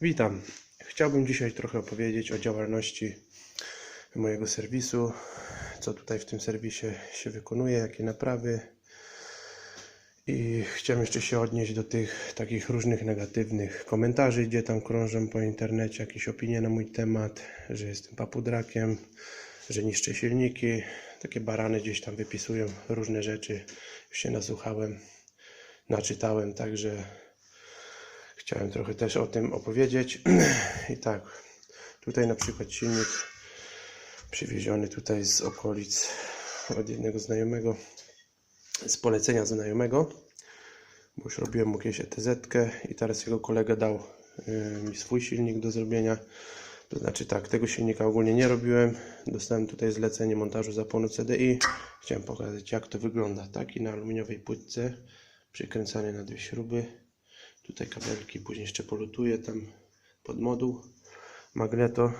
Witam. Chciałbym dzisiaj trochę opowiedzieć o działalności mojego serwisu, co tutaj w tym serwisie się wykonuje, jakie naprawy. I chciałem jeszcze się odnieść do tych takich różnych negatywnych komentarzy, gdzie tam krążą po internecie jakieś opinie na mój temat, że jestem papudrakiem, że niszczę silniki. Takie barany gdzieś tam wypisują różne rzeczy. Już się nasłuchałem, naczytałem, także Chciałem trochę też o tym opowiedzieć. I tak, tutaj na przykład silnik przywieziony tutaj z okolic od jednego znajomego, z polecenia znajomego, bo już robiłem mu kiedyś ETZ i teraz jego kolega dał y, mi swój silnik do zrobienia. To znaczy tak, tego silnika ogólnie nie robiłem. Dostałem tutaj zlecenie montażu zapłonu CDI. Chciałem pokazać jak to wygląda. Taki na aluminiowej płytce przykręcany na dwie śruby. Tutaj kabelki, później jeszcze polutuję tam pod moduł. Magneto.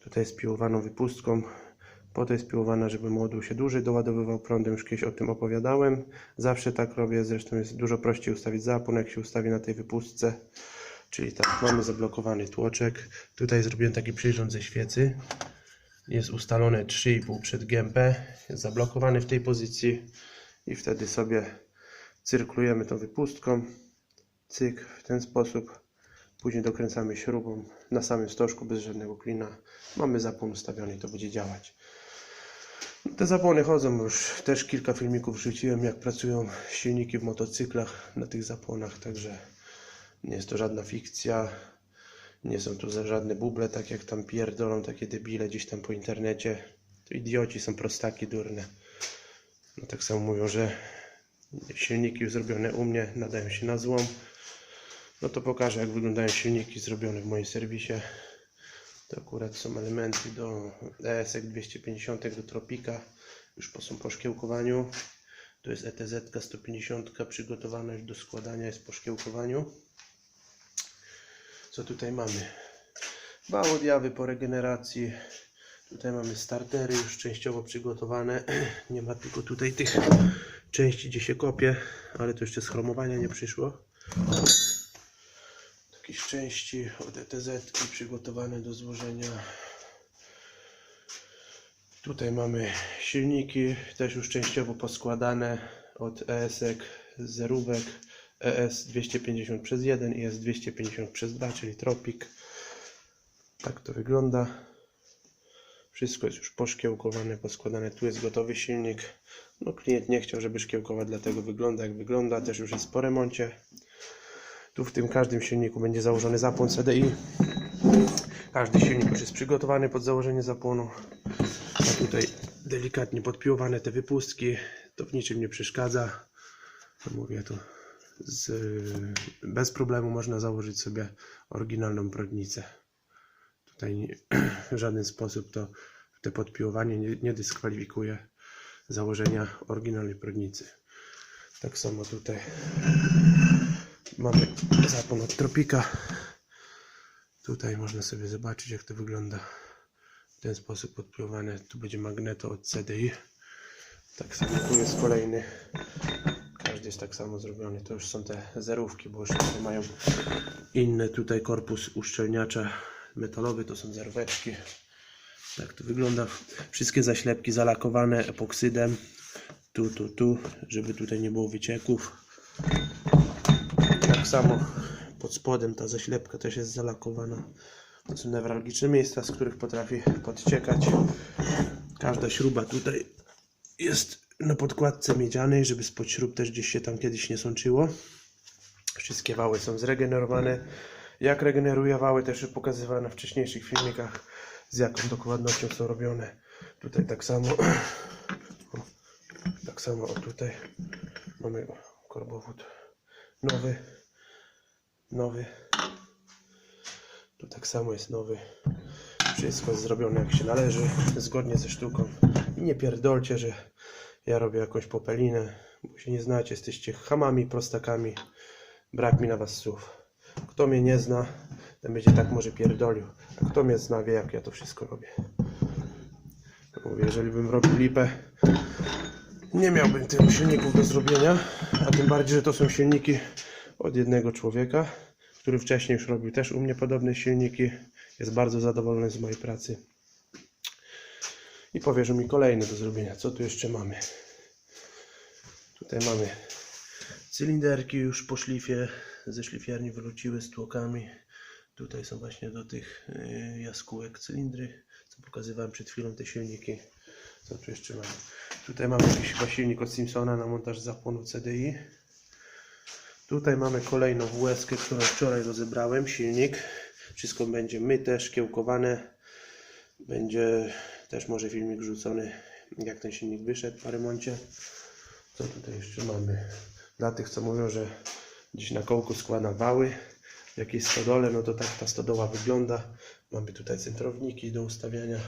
Tutaj jest piłowaną wypustką. Po to jest piłowana, żeby moduł się dłużej doładowywał prądem. Już kiedyś o tym opowiadałem. Zawsze tak robię. Zresztą jest dużo prościej ustawić zapłon, jak się ustawi na tej wypustce. Czyli tak, mamy zablokowany tłoczek. Tutaj zrobiłem taki przyrząd ze świecy. Jest ustalone 3,5 przed GMP. Jest zablokowany w tej pozycji. I wtedy sobie cyrklujemy tą wypustką cyk w ten sposób. Później dokręcamy śrubą na samym stożku bez żadnego klina. Mamy zapłon ustawiony i to będzie działać. Te zapłony chodzą już też kilka filmików wrzuciłem jak pracują silniki w motocyklach na tych zapłonach także nie jest to żadna fikcja. Nie są tu żadne buble tak jak tam pierdolą takie debile gdzieś tam po internecie. To idioci są prostaki durne. No tak samo mówią, że silniki zrobione u mnie nadają się na złom no to pokażę jak wyglądają silniki zrobione w moim serwisie. To akurat są elementy do ESX 250 do Tropika. Już po, są po szkiełkowaniu. To jest E ETZ 150 przygotowana już do składania, jest po szkiełkowaniu. Co tutaj mamy? Dwa odjawy po regeneracji. Tutaj mamy startery już częściowo przygotowane. Nie ma tylko tutaj tych części gdzie się kopie, ale to jeszcze z chromowania nie przyszło jakieś części od ETZ przygotowane do złożenia. Tutaj mamy silniki, też już częściowo poskładane od ESek zerówek ES 250 przez 1 i ES 250 przez 2, czyli Tropic. Tak to wygląda. Wszystko jest już poszkiełkowane, poskładane. Tu jest gotowy silnik. No klient nie chciał, żeby szkiełkować, dlatego wygląda jak wygląda. Też już jest po remoncie. Tu w tym każdym silniku będzie założony zapłon CDI. Każdy silnik już jest przygotowany pod założenie zapłonu. A tutaj delikatnie podpiłowane te wypustki. To w niczym nie przeszkadza. Mówię to z, bez problemu można założyć sobie oryginalną prądnicę. Tutaj w żaden sposób to te podpiłowanie nie, nie dyskwalifikuje założenia oryginalnej prądnicy. Tak samo tutaj mamy zapłon od Tropika. Tutaj można sobie zobaczyć jak to wygląda w ten sposób podpiłowane. Tu będzie magneto od CDI. Tak samo tu jest kolejny. Każdy jest tak samo zrobiony. To już są te zerówki, bo już mają inny tutaj korpus uszczelniacza metalowy. To są zeróweczki. Tak to wygląda. Wszystkie zaślepki zalakowane epoksydem. Tu, tu, tu, żeby tutaj nie było wycieków. Tak samo pod spodem ta zaślepka też jest zalakowana. To są newralgiczne miejsca, z których potrafi podciekać. Każda śruba tutaj jest na podkładce miedzianej, żeby spod śrub też gdzieś się tam kiedyś nie sączyło. Wszystkie wały są zregenerowane. Jak regeneruje wały też pokazywałem na wcześniejszych filmikach, z jaką dokładnością są robione. Tutaj tak samo. O, tak samo o tutaj mamy korbowód nowy, nowy. Tu tak samo jest nowy. Wszystko jest zrobione jak się należy, zgodnie ze sztuką. I nie pierdolcie, że ja robię jakąś popelinę, bo się nie znacie, jesteście chamami, prostakami. Brak mi na was słów. Kto mnie nie zna, ten będzie tak może pierdolił. A kto mnie zna, wie jak ja to wszystko robię. Mówię, jeżeli bym robił lipę, nie miałbym tylu silników do zrobienia, a tym bardziej, że to są silniki od jednego człowieka, który wcześniej już robił też u mnie podobne silniki. Jest bardzo zadowolony z mojej pracy. I powierzył mi kolejne do zrobienia. Co tu jeszcze mamy? Tutaj mamy cylinderki już po szlifie. Ze szlifierni wróciły z tłokami. Tutaj są właśnie do tych y, jaskółek cylindry, co pokazywałem przed chwilą te silniki. Co tu jeszcze mamy? Tutaj mamy jakiś chyba silnik od Simpsona na montaż zapłonu CDI. Tutaj mamy kolejną WS, którą wczoraj rozebrałem, silnik. Wszystko będzie myte, szkiełkowane. Będzie też może filmik rzucony, jak ten silnik wyszedł po remoncie. Co tutaj jeszcze mamy? Dla tych, co mówią, że gdzieś na kołku składam wały w jakiejś stodole, no to tak ta stodoła wygląda. Mamy tutaj centrowniki do ustawiania,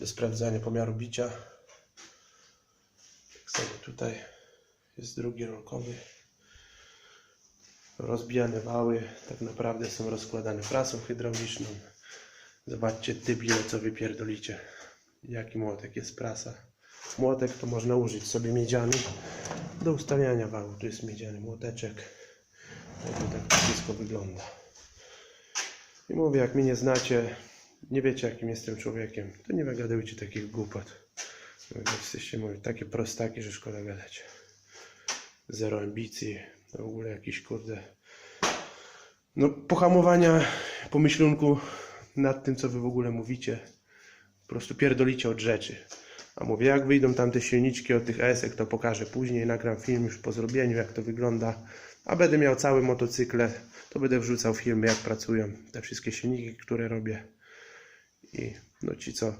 do sprawdzania pomiaru bicia. Tak samo tutaj jest drugi rolkowy. Rozbijane wały tak naprawdę są rozkładane prasą hydrauliczną. Zobaczcie debile co wypierdolicie. Jaki młotek jest prasa. Młotek to można użyć sobie miedziany do ustawiania wału. Tu jest miedziany młoteczek. Tak, to tak wszystko wygląda. I mówię, jak mnie nie znacie, nie wiecie jakim jestem człowiekiem, to nie wygadujcie takich głupot. Jesteście mówię, takie prostaki, że szkoda gadać. Zero ambicji, w ogóle jakiś kurde. No, pohamowania, pomyślunku nad tym, co wy w ogóle mówicie. Po prostu pierdolicie od rzeczy. A mówię, jak wyjdą tam te silniczki od tych ESek, to pokażę później, nagram film już po zrobieniu, jak to wygląda. A będę miał cały motocykle, to będę wrzucał filmy, jak pracują te wszystkie silniki, które robię. I no ci, co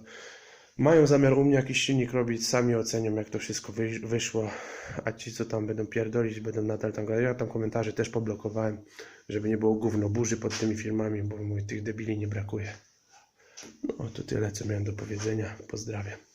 mają zamiar u mnie jakiś silnik robić, sami ocenią, jak to wszystko wyszło. A ci, co tam będą pierdolić, będą nadal tam gadać. Ja tam komentarze też poblokowałem, żeby nie było gówno burzy pod tymi filmami, bo mówię, tych debili nie brakuje. No to tyle, co miałem do powiedzenia. Pozdrawiam.